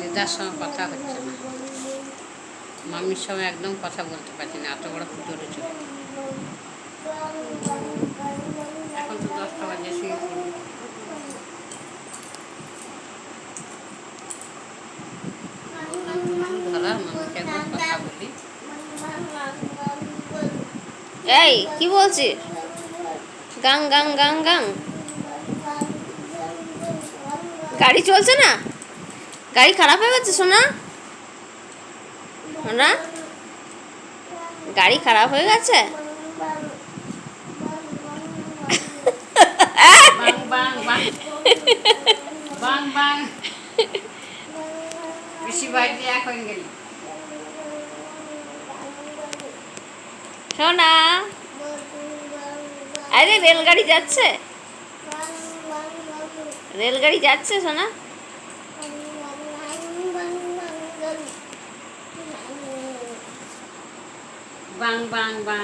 দিদার সঙ্গে কথা হচ্ছে না। মামির সঙ্গে একদম কথা বলতে পারছি না, এত বড় ফুটো রয়েছে এখন তো দশটা বাজে এই, কি বলছিস? গাং গাং গাং গাং। গাড়ি চলছে না? গাড়ি খারাপ হয়ে গেছে, সোনা? সোনা? গাড়ি খারাপ হয়ে গেছে? সোনা? আরে, রেলগাড়ি যাচ্ছে? রেলগাড়ি যাচ্ছে, সোনা? vàng vàng vàng